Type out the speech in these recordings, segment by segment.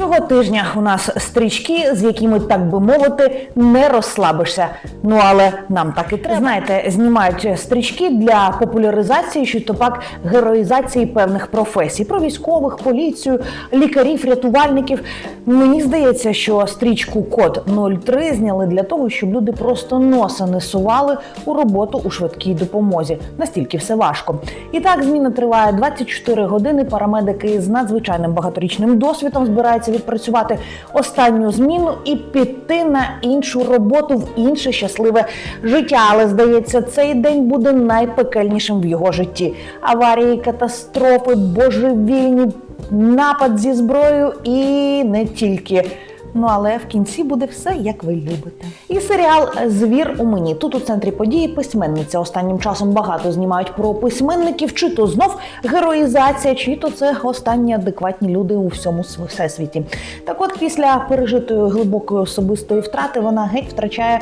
Цього тижня у нас стрічки, з якими, так би мовити, не розслабишся. Ну але нам так і треба. Знаєте, знімають стрічки для популяризації чи то пак героїзації певних професій про військових, поліцію, лікарів, рятувальників. Мені здається, що стрічку Код 03 зняли для того, щоб люди просто носа не сували у роботу у швидкій допомозі. Настільки все важко. І так зміна триває 24 години. Парамедики з надзвичайним багаторічним досвідом збираються відпрацювати останню зміну і піти на іншу роботу в інше щасливе життя. Але здається, цей день буде найпекельнішим в його житті. Аварії, катастрофи, божевільні, напад зі зброєю і не тільки. Ну але в кінці буде все, як ви любите. І серіал Звір у мені тут у центрі події письменниця. Останнім часом багато знімають про письменників, чи то знов героїзація, чи то це останні адекватні люди у всьому всесвіті. Так от, після пережитої глибокої особистої втрати, вона геть втрачає.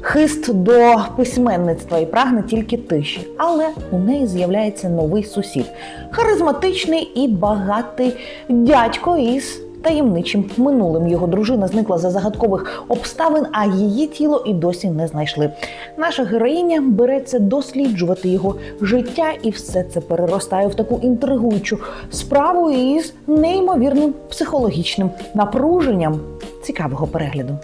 Хист до письменництва і прагне тільки тиші, але у неї з'являється новий сусід, харизматичний і багатий дядько із таємничим минулим. Його дружина зникла за загадкових обставин, а її тіло і досі не знайшли. Наша героїня береться досліджувати його життя, і все це переростає в таку інтригуючу справу із неймовірним психологічним напруженням. Цікавого перегляду.